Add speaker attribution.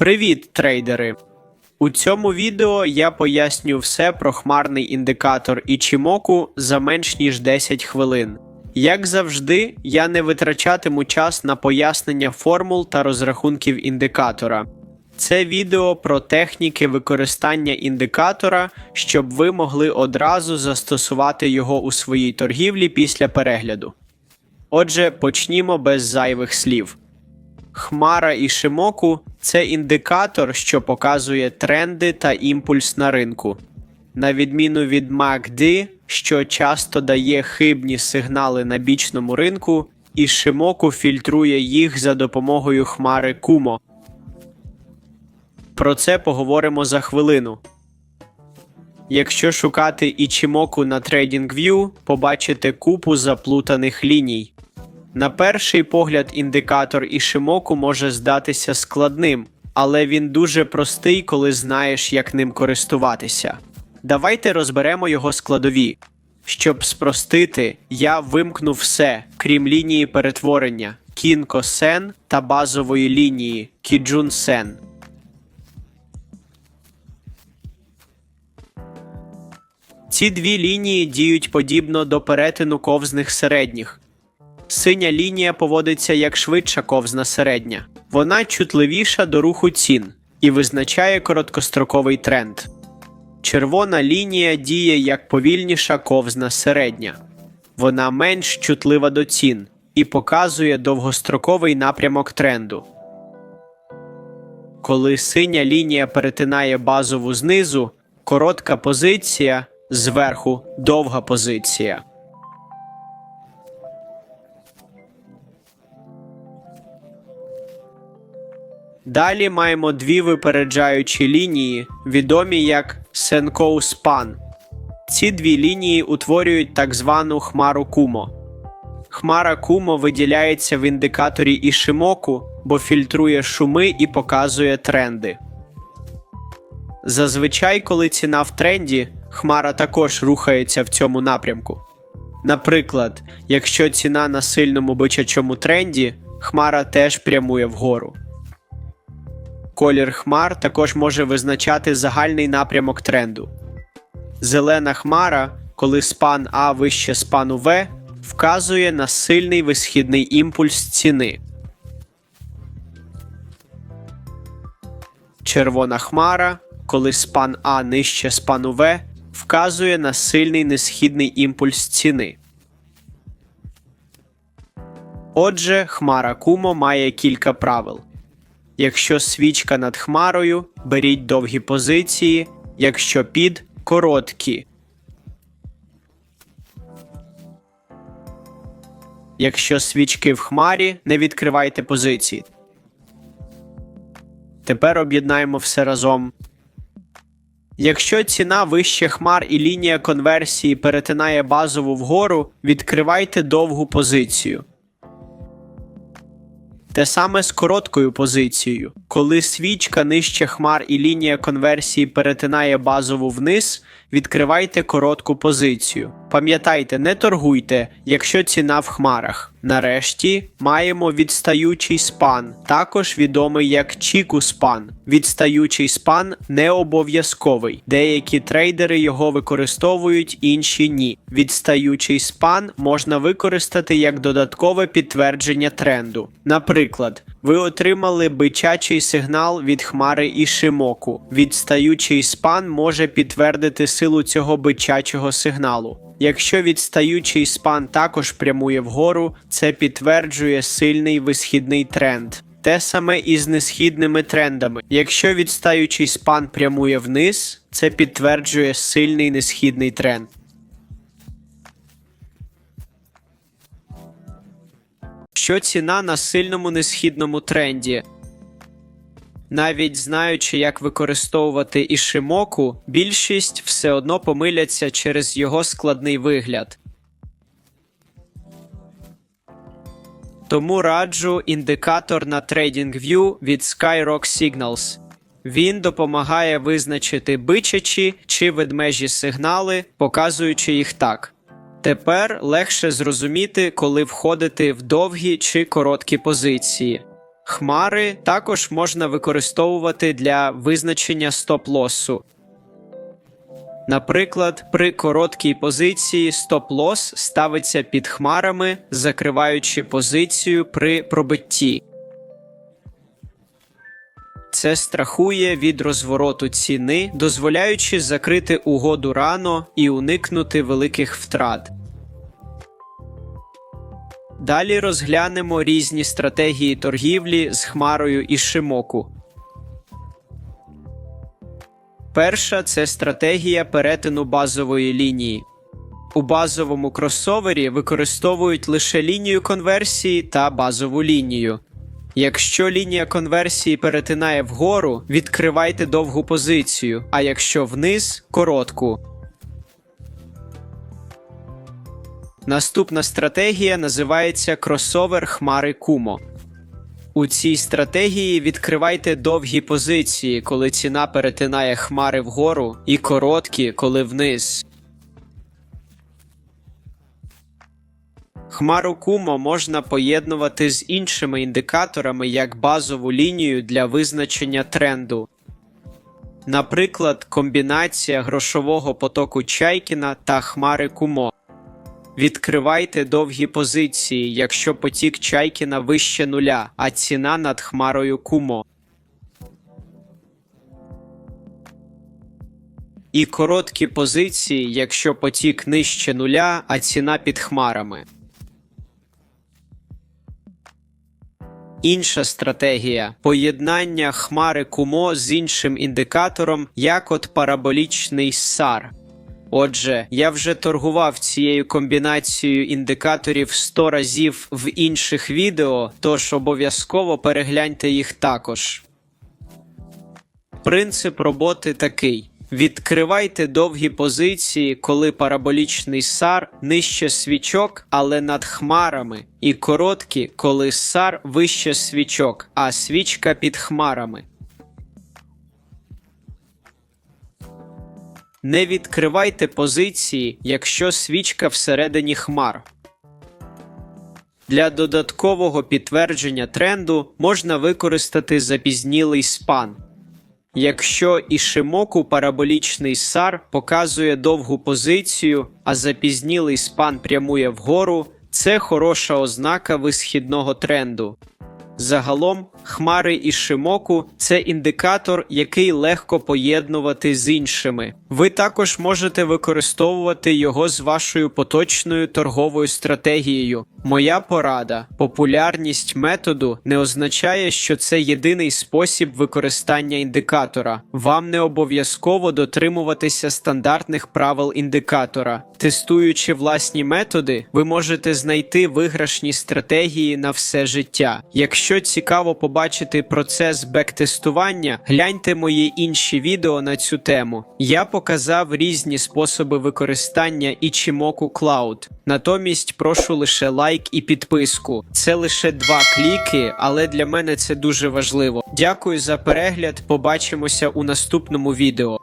Speaker 1: Привіт, трейдери! У цьому відео я поясню все про хмарний індикатор Ichimoku за менш ніж 10 хвилин. Як завжди, я не витрачатиму час на пояснення формул та розрахунків індикатора. Це відео про техніки використання індикатора, щоб ви могли одразу застосувати його у своїй торгівлі після перегляду. Отже, почнімо без зайвих слів. Хмара Ішимоку це індикатор, що показує тренди та імпульс на ринку. На відміну від MACD, що часто дає хибні сигнали на бічному ринку, Ішимоку фільтрує їх за допомогою хмари Kumo. Про це поговоримо за хвилину. Якщо шукати Ічімоку на TradingView, побачите купу заплутаних ліній. На перший погляд, індикатор Ішимоку може здатися складним, але він дуже простий, коли знаєш, як ним користуватися. Давайте розберемо його складові. Щоб спростити, я вимкнув все, крім лінії перетворення Кінко Сен та базової лінії Кіджун Сен. Ці дві лінії діють подібно до перетину ковзних середніх. Синя лінія поводиться як швидша ковзна середня. Вона чутливіша до руху цін і визначає короткостроковий тренд. Червона лінія діє як повільніша ковзна середня. Вона менш чутлива до цін і показує довгостроковий напрямок тренду. Коли синя лінія перетинає базову знизу, коротка позиція зверху довга позиція. Далі маємо дві випереджаючі лінії, відомі як Span. Ці дві лінії утворюють так звану хмару Кумо. Хмара Кумо виділяється в індикаторі Ішимоку, бо фільтрує шуми і показує тренди. Зазвичай, коли ціна в тренді, хмара також рухається в цьому напрямку. Наприклад, якщо ціна на сильному бичачому тренді, хмара теж прямує вгору. Колір хмар також може визначати загальний напрямок тренду. Зелена хмара, коли спан А вище спану В, вказує на сильний висхідний імпульс ціни. Червона хмара, коли спан А нижче спану В, вказує на сильний несхідний імпульс ціни. Отже, хмара Кумо має кілька правил. Якщо свічка над хмарою, беріть довгі позиції, якщо під короткі. Якщо свічки в хмарі, не відкривайте позиції. Тепер об'єднаємо все разом. Якщо ціна вище хмар і лінія конверсії перетинає базову вгору, відкривайте довгу позицію. Те саме з короткою позицією. Коли свічка нижче хмар і лінія конверсії перетинає базову вниз, відкривайте коротку позицію. Пам'ятайте, не торгуйте, якщо ціна в хмарах. Нарешті маємо відстаючий спан, також відомий як чіку спан. Відстаючий спан не обов'язковий. Деякі трейдери його використовують, інші ні. Відстаючий спан можна використати як додаткове підтвердження тренду. Наприклад, ви отримали бичачий сигнал від хмари Ішимоку. Відстаючий спан може підтвердити силу цього бичачого сигналу. Якщо відстаючий спан також прямує вгору, це підтверджує сильний висхідний тренд. Те саме і з несхідними трендами. Якщо відстаючий спан прямує вниз, це підтверджує сильний несхідний тренд. Що ціна на сильному несхідному тренді? Навіть знаючи, як використовувати ішимоку, більшість все одно помиляться через його складний вигляд. Тому раджу індикатор на TradingView від Skyrock Signals. Він допомагає визначити бичачі чи ведмежі сигнали, показуючи їх так. Тепер легше зрозуміти, коли входити в довгі чи короткі позиції. Хмари також можна використовувати для визначення стоп-лосу. Наприклад, при короткій позиції стоп-лос ставиться під хмарами, закриваючи позицію при пробитті. Це страхує від розвороту ціни, дозволяючи закрити угоду рано і уникнути великих втрат. Далі розглянемо різні стратегії торгівлі з хмарою і шимоку. Перша це стратегія перетину базової лінії. У базовому кросовері використовують лише лінію конверсії та базову лінію. Якщо лінія конверсії перетинає вгору, відкривайте довгу позицію, а якщо вниз коротку. Наступна стратегія називається кросовер хмари Кумо. У цій стратегії відкривайте довгі позиції, коли ціна перетинає хмари вгору, і короткі, коли вниз. Хмару Кумо можна поєднувати з іншими індикаторами як базову лінію для визначення тренду. Наприклад, комбінація грошового потоку Чайкіна та хмари Кумо. Відкривайте довгі позиції, якщо потік Чайкіна вище нуля, а ціна над хмарою Кумо. І короткі позиції, якщо потік нижче нуля, а ціна під хмарами. Інша стратегія поєднання хмари Кумо з іншим індикатором, як от параболічний SAR. Отже, я вже торгував цією комбінацією індикаторів 100 разів в інших відео, тож обов'язково перегляньте їх також. Принцип роботи такий: відкривайте довгі позиції, коли параболічний сар нижче свічок, але над хмарами, і короткі, коли сар вище свічок, а свічка під хмарами. Не відкривайте позиції, якщо свічка всередині хмар. Для додаткового підтвердження тренду можна використати запізнілий спан. Якщо Ішимоку параболічний сар показує довгу позицію, а запізнілий спан прямує вгору, це хороша ознака висхідного тренду. Загалом, хмари Ішимоку – це індикатор, який легко поєднувати з іншими. Ви також можете використовувати його з вашою поточною торговою стратегією. Моя порада: популярність методу не означає, що це єдиний спосіб використання індикатора. Вам не обов'язково дотримуватися стандартних правил індикатора. Тестуючи власні методи, ви можете знайти виграшні стратегії на все життя. Якщо цікаво побачити процес бектестування, гляньте мої інші відео на цю тему. Я показав різні способи використання Ichimoku Cloud. Натомість прошу лише лайк і підписку. Це лише два кліки, але для мене це дуже важливо. Дякую за перегляд. Побачимося у наступному відео.